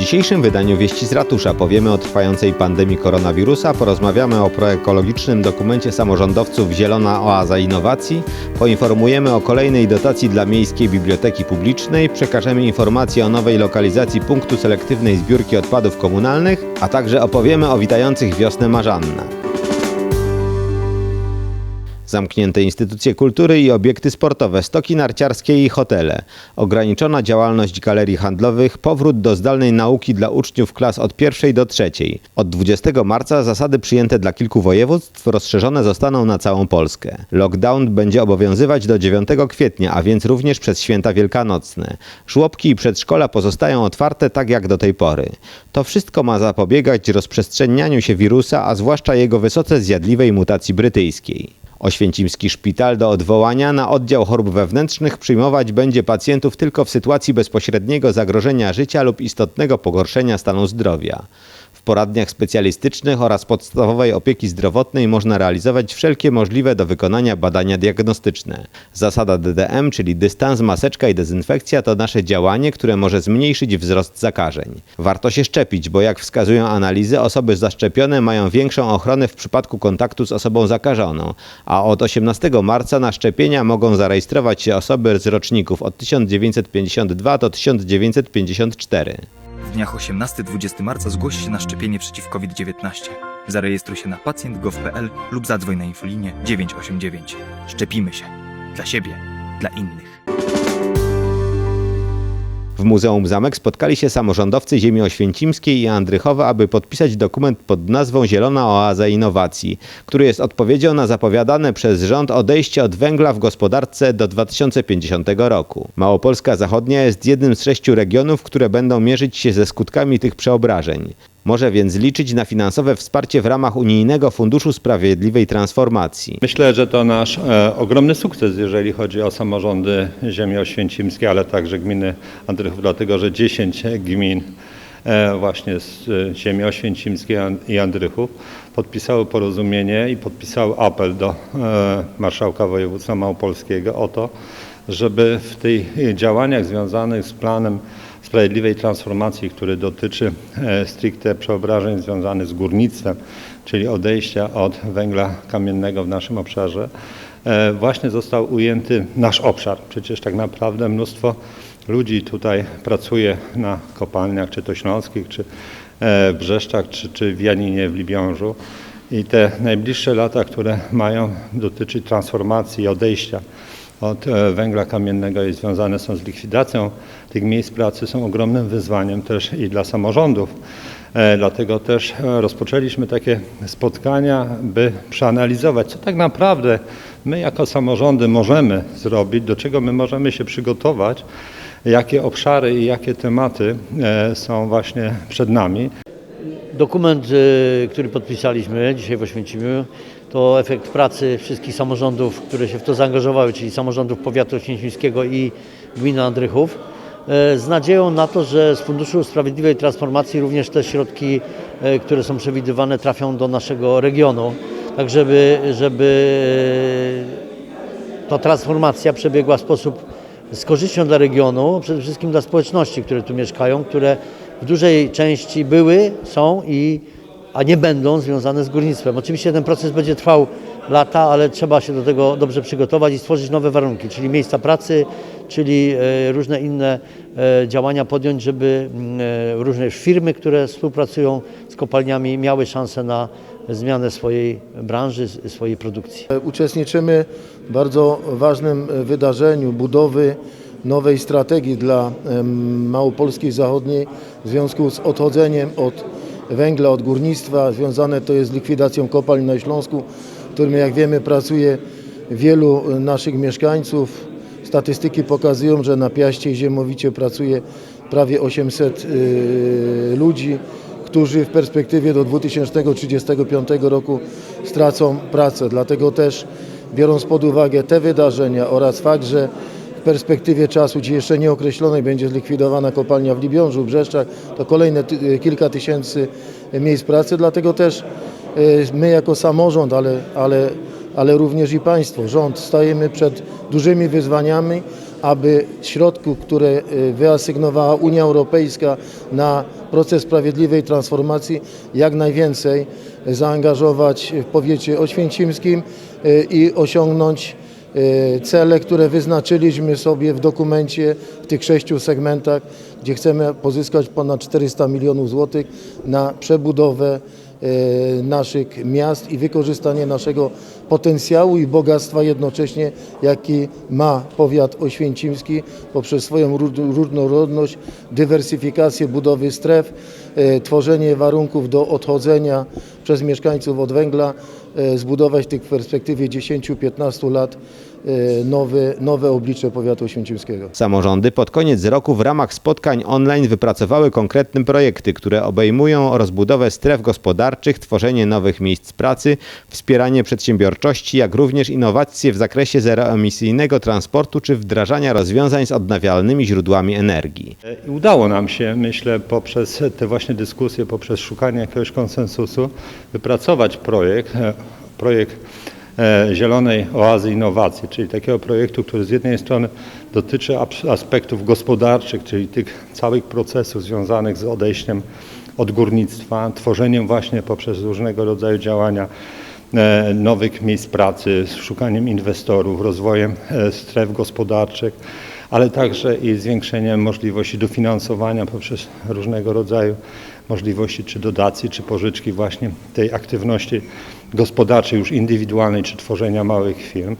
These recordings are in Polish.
dzisiejszym wydaniu Wieści z Ratusza powiemy o trwającej pandemii koronawirusa, porozmawiamy o proekologicznym dokumencie samorządowców Zielona Oaza Innowacji, poinformujemy o kolejnej dotacji dla Miejskiej Biblioteki Publicznej, przekażemy informacje o nowej lokalizacji punktu selektywnej zbiórki odpadów komunalnych, a także opowiemy o witających wiosnę Marzannę. Zamknięte instytucje kultury i obiekty sportowe, stoki narciarskie i hotele. Ograniczona działalność galerii handlowych, powrót do zdalnej nauki dla uczniów klas od pierwszej do trzeciej. Od 20 marca zasady przyjęte dla kilku województw rozszerzone zostaną na całą Polskę. Lockdown będzie obowiązywać do 9 kwietnia, a więc również przez święta wielkanocne. Żłobki i przedszkola pozostają otwarte tak jak do tej pory. To wszystko ma zapobiegać rozprzestrzenianiu się wirusa, a zwłaszcza jego wysoce zjadliwej mutacji brytyjskiej. Oświęcimski szpital do odwołania na oddział chorób wewnętrznych przyjmować będzie pacjentów tylko w sytuacji bezpośredniego zagrożenia życia lub istotnego pogorszenia stanu zdrowia. W poradniach specjalistycznych oraz podstawowej opieki zdrowotnej można realizować wszelkie możliwe do wykonania badania diagnostyczne. Zasada DDM, czyli dystans, maseczka i dezynfekcja to nasze działanie, które może zmniejszyć wzrost zakażeń. Warto się szczepić, bo jak wskazują analizy, osoby zaszczepione mają większą ochronę w przypadku kontaktu z osobą zakażoną, a od 18 marca na szczepienia mogą zarejestrować się osoby z roczników od 1952 do 1954. W dniach 18-20 marca zgłoś się na szczepienie przeciw COVID-19. Zarejestruj się na pacjent.gov.pl lub zadzwoń na infolinię 989. Szczepimy się. Dla siebie, dla innych. W Muzeum Zamek spotkali się samorządowcy ziemi oświęcimskiej i Andrychowa, aby podpisać dokument pod nazwą Zielona Oaza Innowacji, który jest odpowiedzią na zapowiadane przez rząd odejście od węgla w gospodarce do 2050 roku. Małopolska Zachodnia jest jednym z sześciu regionów, które będą mierzyć się ze skutkami tych przeobrażeń. Może więc liczyć na finansowe wsparcie w ramach Unijnego Funduszu Sprawiedliwej Transformacji. Myślę, że to nasz e, ogromny sukces, jeżeli chodzi o samorządy ziemi oświęcimskie, ale także gminy Andrychów, dlatego że 10 gmin e, właśnie z e, ziemi oświęcimskiej i Andrychów podpisały porozumienie i podpisały apel do e, marszałka województwa małopolskiego o to, żeby w tych działaniach związanych z planem sprawiedliwej transformacji, który dotyczy e, stricte przeobrażeń związanych z górnictwem, czyli odejścia od węgla kamiennego w naszym obszarze, e, właśnie został ujęty nasz obszar. Przecież tak naprawdę mnóstwo ludzi tutaj pracuje na kopalniach, czy to śląskich, czy e, w Brzeszczach, czy, czy w Janinie, w Libiążu. I te najbliższe lata, które mają dotyczyć transformacji i odejścia od e, węgla kamiennego i związane są z likwidacją tych miejsc pracy, są ogromnym wyzwaniem też i dla samorządów. E, Dlatego też e, rozpoczęliśmy takie spotkania, by przeanalizować, co tak naprawdę my jako samorządy możemy zrobić, do czego my możemy się przygotować, jakie obszary i jakie tematy są właśnie przed nami. Dokument, który podpisaliśmy dzisiaj w Oświęcimiu, to efekt pracy wszystkich samorządów, które się w to zaangażowały, czyli samorządów powiatu oświęcimskiego i gminy Andrychów, y, z nadzieją na to, że z Funduszu Sprawiedliwej Transformacji również te środki, y, które są przewidywane, trafią do naszego regionu, tak żeby, żeby ta transformacja przebiegła w sposób z korzyścią dla regionu, przede wszystkim dla społeczności, które tu mieszkają, które w dużej części były, są i a nie będą związane z górnictwem. Oczywiście ten proces będzie trwał lata, ale trzeba się do tego dobrze przygotować i stworzyć nowe warunki, czyli miejsca pracy, czyli e, różne inne e, działania podjąć, żeby e, różne firmy, które współpracują z kopalniami, miały szansę na zmianę swojej branży, swojej produkcji. Uczestniczymy w bardzo ważnym wydarzeniu budowy nowej strategii dla em, Małopolskiej Zachodniej w związku z odchodzeniem od węgla, od górnictwa. Związane to jest z likwidacją kopalń na Śląsku, w którym jak wiemy pracuje wielu naszych mieszkańców. Statystyki pokazują, że na Piaście i Ziemowicie pracuje prawie 800 y, ludzi, którzy w perspektywie do 2035 roku stracą pracę. Dlatego też biorąc pod uwagę te wydarzenia oraz fakt, że w perspektywie czasu, gdzie jeszcze nieokreślonej będzie zlikwidowana kopalnia w Libiążu, w Brzeszczach, to kolejne ty, kilka tysięcy miejsc pracy. Dlatego też y, my jako samorząd, ale, ale, ale również i państwo, rząd stajemy przed dużymi wyzwaniami, aby środków, które wyasygnowała Unia Europejska na proces sprawiedliwej transformacji, jak najwięcej zaangażować w powiecie oświęcimskim i osiągnąć cele, które wyznaczyliśmy sobie w dokumencie w tych sześciu segmentach, gdzie chcemy pozyskać ponad 400 milionów złotych na przebudowę naszych miast i wykorzystanie naszego potencjału i bogactwa jednocześnie, jaki ma powiat oświęcimski poprzez swoją ró- różnorodność, dywersyfikację budowy stref, e, tworzenie warunków do odchodzenia przez mieszkańców od węgla, e, zbudować w tych perspektywie 10-15 lat e, nowe, nowe oblicze powiatu oświęcimskiego. Samorządy pod koniec roku w ramach spotkań online wypracowały konkretne projekty, które obejmują rozbudowę stref gospodarczych, tworzenie nowych miejsc pracy, wspieranie przedsiębiorczości, jak również innowacje w zakresie zeroemisyjnego transportu czy wdrażania rozwiązań z odnawialnymi źródłami energii. I udało nam się, myślę, poprzez te właśnie dyskusje, poprzez szukanie jakiegoś konsensusu, wypracować projekt, e, projekt Zielonej Oazy Innowacji, czyli takiego projektu, który z jednej strony dotyczy aspektów gospodarczych, czyli tych całych procesów związanych z odejściem od górnictwa, tworzeniem właśnie poprzez różnego rodzaju działania e, nowych miejsc pracy, szukaniem inwestorów, rozwojem e, stref gospodarczych, ale także i zwiększeniem możliwości dofinansowania poprzez różnego rodzaju możliwości czy dotacji, czy pożyczki właśnie tej aktywności gospodarczej już indywidualnej, czy tworzenia małych firm,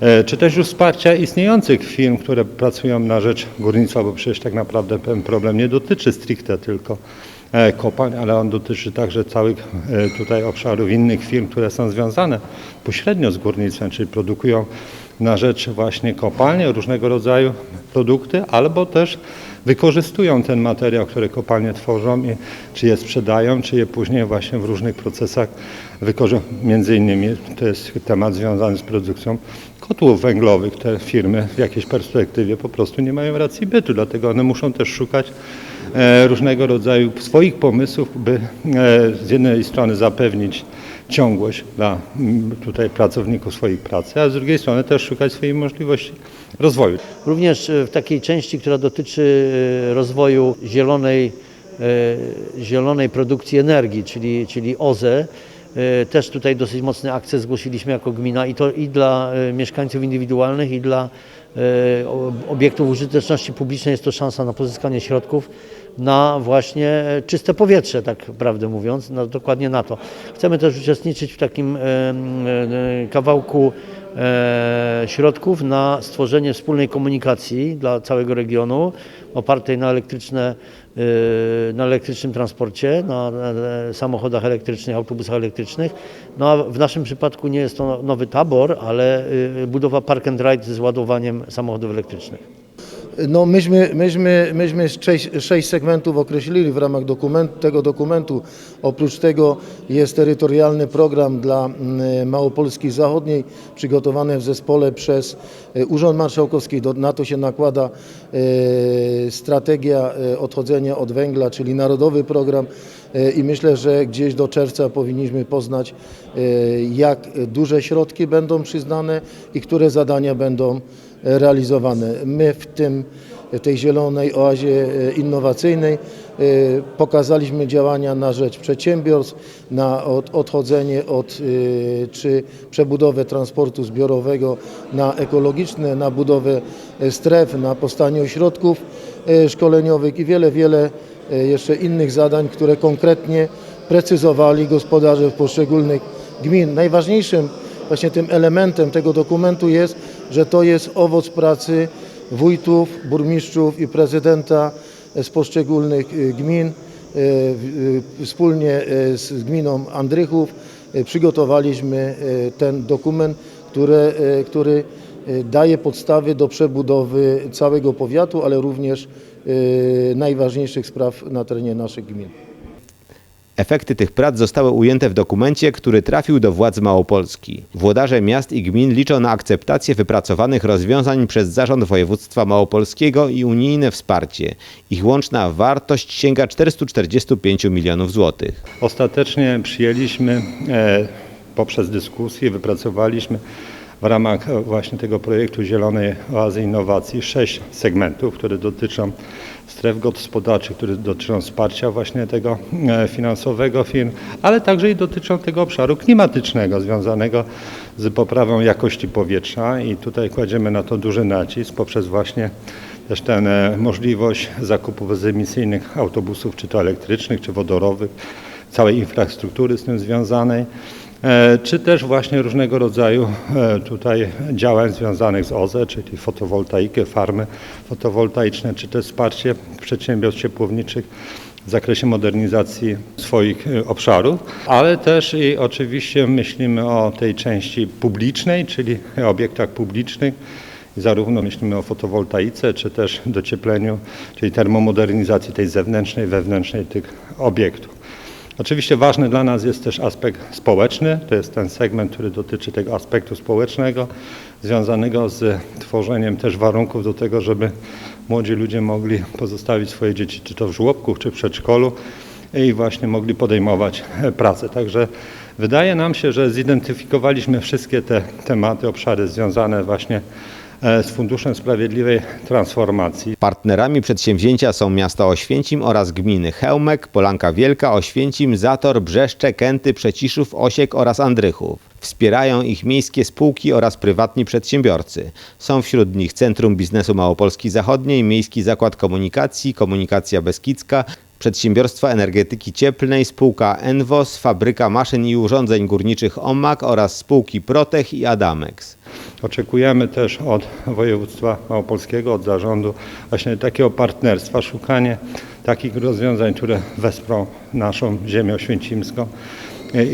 e, czy też już wsparcia istniejących firm, które pracują na rzecz górnictwa, bo przecież tak naprawdę ten problem nie dotyczy stricte tylko e, kopalń, ale on dotyczy także całych e, tutaj obszarów innych firm, które są związane pośrednio z górnictwem, czyli produkują na rzecz właśnie kopalnie różnego rodzaju produkty, albo też wykorzystują ten materiał, który kopalnie tworzą i czy je sprzedają, czy je później właśnie w różnych procesach wykorzystują. Między innymi to jest temat związany z produkcją kotłów węglowych. Te firmy w jakiejś perspektywie po prostu nie mają racji bytu, dlatego one muszą też szukać e, różnego rodzaju swoich pomysłów, by e, z jednej strony zapewnić ciągłość dla mm, tutaj pracowników swojej pracy, a z drugiej strony też szukać swoich możliwości rozwoju. Również e, w takiej części, która dotyczy e, rozwoju zielonej, e, zielonej produkcji energii, czyli, czyli OZE, też tutaj dosyć mocny akces zgłosiliśmy jako gmina i to i dla mieszkańców indywidualnych, i dla obiektów użyteczności publicznej jest to szansa na pozyskanie środków na właśnie e, czyste powietrze, tak prawdę mówiąc, no, dokładnie na to. Chcemy też uczestniczyć w takim e, kawałku e, środków na stworzenie wspólnej komunikacji dla całego regionu, opartej na, elektryczne, e, na elektrycznym transporcie, na, na samochodach elektrycznych, autobusach elektrycznych. No a w naszym przypadku nie jest to nowy tabor, ale e, budowa park and ride z ładowaniem samochodów elektrycznych. No myśmy, myśmy, myśmy sześć, sześć segmentów określili w ramach tego dokumentu. Oprócz tego jest terytorialny program dla mm, Małopolski Zachodniej przygotowany w zespole przez e, Urząd Marszałkowski. Na to się nakłada e, strategia e, odchodzenia od węgla, czyli narodowy program i myślę, że gdzieś do czerwca powinniśmy poznać jak duże środki będą przyznane i które zadania będą realizowane. My w tym, w tej zielonej oazie e, innowacyjnej e, pokazaliśmy działania na rzecz przedsiębiorstw, na od, odchodzenie od e, czy przebudowę transportu zbiorowego na ekologiczne, na budowę stref, na powstanie ośrodków szkoleniowych i wiele, wiele jeszcze innych zadań, które konkretnie precyzowali gospodarze poszczególnych gmin. Najważniejszym właśnie tym elementem tego dokumentu jest, że to jest owoc pracy wójtów, burmistrzów i prezydenta z poszczególnych y, gmin. Y, y, Wspólnie z gminą Andrychów przygotowaliśmy ten dokument, który, który daje podstawy do przebudowy całego powiatu, ale również najważniejszych spraw na terenie naszych gmin. Efekty tych prac zostały ujęte w dokumencie, który trafił do władz Małopolski. Włodarze miast i gmin liczą na akceptację wypracowanych rozwiązań przez Zarząd Województwa Małopolskiego i unijne wsparcie. Ich łączna wartość sięga 445 milionów złotych. Ostatecznie przyjęliśmy e, poprzez dyskusję, wypracowaliśmy w ramach e, właśnie tego projektu Zielonej Oazy Innowacji sześć segmentów, które dotyczą stref gospodarczych, które dotyczą wsparcia właśnie tego e, finansowego firm, ale także i dotyczą tego obszaru klimatycznego związanego z poprawą jakości powietrza. I tutaj kładziemy na to duży nacisk poprzez właśnie też tę możliwość zakupu bezemisyjnych autobusów, czy to elektrycznych, czy wodorowych, całej infrastruktury z tym związanej, czy też właśnie różnego rodzaju e, tutaj działań związanych z OZE, czyli fotowoltaikę, farmy fotowoltaiczne, czy też wsparcie przedsiębiorstw ciepłowniczych w zakresie modernizacji swoich e, obszarów, ale też i oczywiście myślimy o tej części publicznej, czyli obiektach publicznych, zarówno myślimy o fotowoltaice, czy też dociepleniu, czyli termomodernizacji tej zewnętrznej, wewnętrznej tych obiektów. Oczywiście ważny dla nas jest też aspekt społeczny, to jest ten segment, który dotyczy tego aspektu społecznego, związanego z tworzeniem też warunków do tego, żeby młodzi ludzie mogli pozostawić swoje dzieci czy to w żłobku, czy w przedszkolu i właśnie mogli podejmować pracę. Także wydaje nam się, że zidentyfikowaliśmy wszystkie te tematy, obszary związane właśnie e, z Funduszem Sprawiedliwej Transformacji. Partnerami przedsięwzięcia są miasta Oświęcim oraz gminy Chełmek, Polanka Wielka, Oświęcim, Zator, Brzeszcze, Kęty, Przeciszów, Osiek oraz Andrychów. Wspierają ich miejskie spółki oraz prywatni przedsiębiorcy. Są wśród nich Centrum Biznesu Małopolski Zachodniej, Miejski Zakład Komunikacji, Komunikacja Beskidzka, Przedsiębiorstwa Energetyki Cieplnej, spółka Envos, Fabryka Maszyn i Urządzeń Górniczych OMAK oraz spółki Protech i Adamex. Oczekujemy też od województwa małopolskiego, od zarządu właśnie takiego partnerstwa, szukanie takich rozwiązań, które wesprą naszą ziemię oświęcimską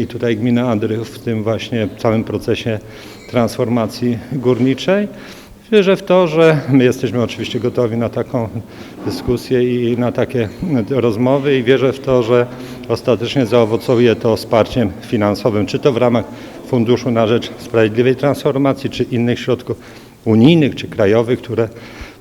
i tutaj gmina Andrychów w tym właśnie całym procesie transformacji górniczej. Wierzę w to, że my jesteśmy oczywiście gotowi na taką dyskusję i na takie rozmowy i wierzę w to, że ostatecznie zaowocuje to wsparciem finansowym, czy to w ramach Funduszu na Rzecz Sprawiedliwej Transformacji, czy innych środków unijnych czy krajowych, które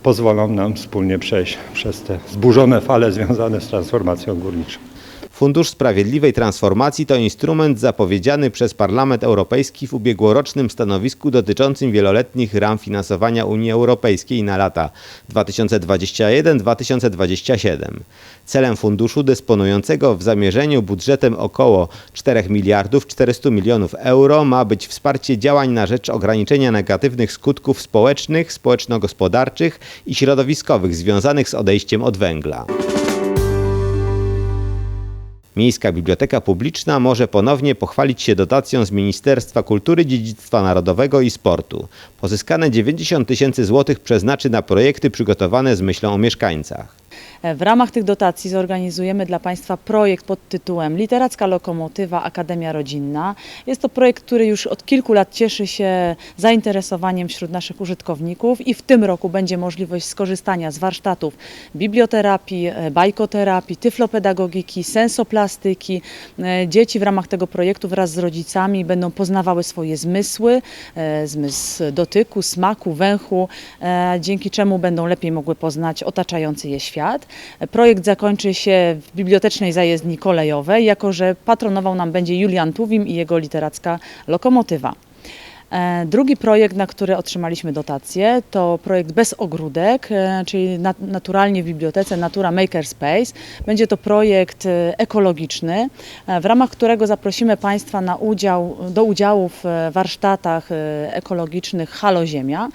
pozwolą nam wspólnie przejść przez te zburzone fale związane z transformacją górniczą. Fundusz Sprawiedliwej Transformacji to instrument zapowiedziany przez Parlament Europejski w ubiegłorocznym stanowisku dotyczącym wieloletnich ram finansowania Unii Europejskiej na lata 2021-2027. Celem funduszu dysponującego w zamierzeniu budżetem około 4 miliardów 400 milionów euro ma być wsparcie działań na rzecz ograniczenia negatywnych skutków społecznych, społeczno-gospodarczych i środowiskowych związanych z odejściem od węgla. Miejska Biblioteka Publiczna może ponownie pochwalić się dotacją z Ministerstwa Kultury, Dziedzictwa Narodowego i Sportu. Pozyskane 90 tysięcy złotych przeznaczy na projekty przygotowane z myślą o mieszkańcach. W ramach tych dotacji zorganizujemy dla Państwa projekt pod tytułem Literacka Lokomotywa Akademia Rodzinna. Jest to projekt, który już od kilku lat cieszy się zainteresowaniem wśród naszych użytkowników i w tym roku będzie możliwość skorzystania z warsztatów biblioterapii, bajkoterapii, tyflopedagogiki, sensoplastyki. E, Dzieci w ramach tego projektu wraz z rodzicami będą poznawały swoje zmysły, e, zmysł dotyku, smaku, węchu, e, dzięki czemu będą lepiej mogły poznać otaczający je świat. Projekt zakończy się w bibliotecznej zajezdni kolejowej, jako że patronował nam będzie Julian Tuwim i jego literacka lokomotywa. E, Drugi projekt, na który otrzymaliśmy dotację, to projekt bez ogródek, e, czyli nat- naturalnie w bibliotece Natura Makerspace. Będzie to projekt e, ekologiczny, w ramach którego zaprosimy Państwa na udział, do udziału w warsztatach ekologicznych Halo Ziemia.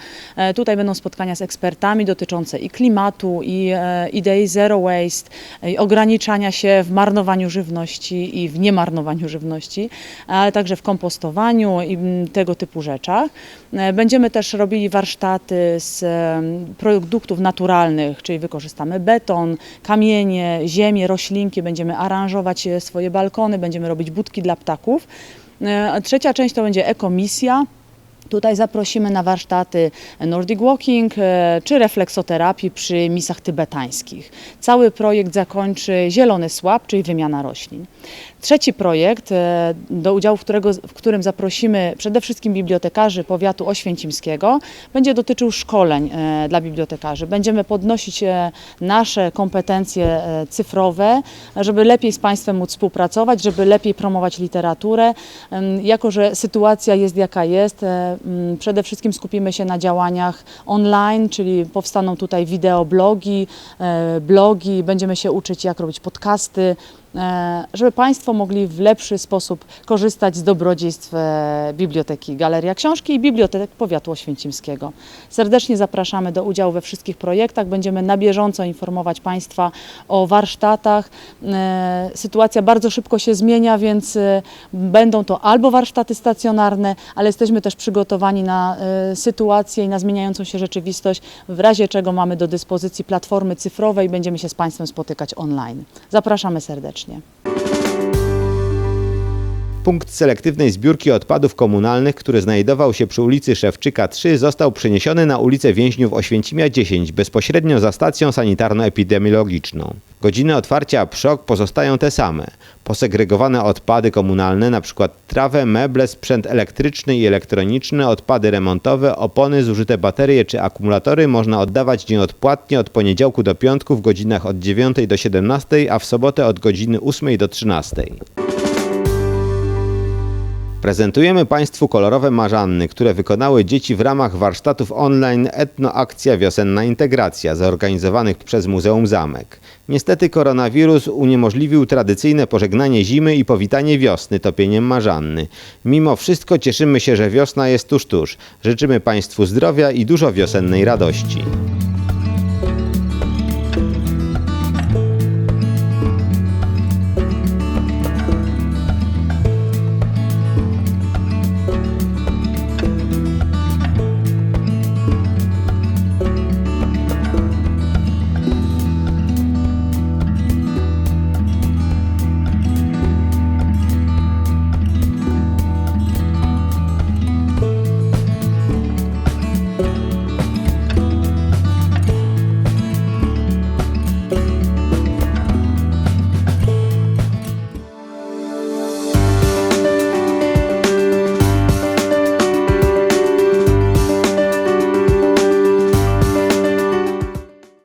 Tutaj będą spotkania z ekspertami dotyczące i klimatu, i idei zero waste, i ograniczania się w marnowaniu żywności i w niemarnowaniu żywności, ale także w kompostowaniu i tego typu rzeczach. E, Będziemy też robili warsztaty z em, produktów naturalnych, czyli wykorzystamy beton, kamienie, ziemię, roślinki, będziemy aranżować e, swoje balkony, będziemy robić budki dla ptaków. E, Trzecia część to będzie ekomisja. Tutaj zaprosimy na warsztaty Nordic Walking e, czy refleksoterapii przy misach tybetańskich. Cały projekt zakończy zielony słab, czyli wymiana roślin. Trzeci projekt, e, do udziału w, którego, w którym zaprosimy przede wszystkim bibliotekarzy powiatu oświęcimskiego, będzie dotyczył szkoleń e, dla bibliotekarzy. Będziemy podnosić nasze kompetencje cyfrowe, żeby lepiej z Państwem móc współpracować, żeby lepiej promować literaturę. Jako, że sytuacja jest jaka jest, przede wszystkim skupimy się na działaniach online, czyli powstaną tutaj wideoblogi, e, blogi, będziemy się uczyć jak robić podcasty, żeby Państwo mogli w lepszy sposób korzystać z dobrodziejstw e, Biblioteki Galeria Książki i Bibliotek Powiatu Oświęcimskiego. Serdecznie zapraszamy do udziału we wszystkich projektach. Będziemy na bieżąco informować Państwa o warsztatach. E, Sytuacja bardzo szybko się zmienia, więc e, będą to albo warsztaty stacjonarne, ale jesteśmy też przygotowani na e, sytuację i na zmieniającą się rzeczywistość, w razie czego mamy do dyspozycji platformy i będziemy się z Państwem spotykać online. Zapraszamy serdecznie. побачення. Punkt selektywnej zbiórki odpadów komunalnych, który znajdował się przy ulicy Szewczyka 3, został przeniesiony na ulicę Więźniów Oświęcimia 10, bezpośrednio za stacją sanitarno-epidemiologiczną. Godziny otwarcia PSZOK pozostają te same. Posegregowane odpady komunalne, np. trawę, meble, sprzęt elektryczny i elektroniczny, odpady remontowe, opony, zużyte baterie czy akumulatory można oddawać nieodpłatnie od poniedziałku do piątku w godzinach od 9 do 17, a w sobotę od godziny 8 do 13. Prezentujemy Państwu kolorowe marzanny, które wykonały dzieci w ramach warsztatów online Etnoakcja Wiosenna Integracja zorganizowanych przez Muzeum Zamek. Niestety koronawirus uniemożliwił tradycyjne pożegnanie zimy i powitanie wiosny topieniem marzanny. Mimo wszystko cieszymy się, że wiosna jest tuż tuż. Życzymy Państwu zdrowia i dużo wiosennej radości.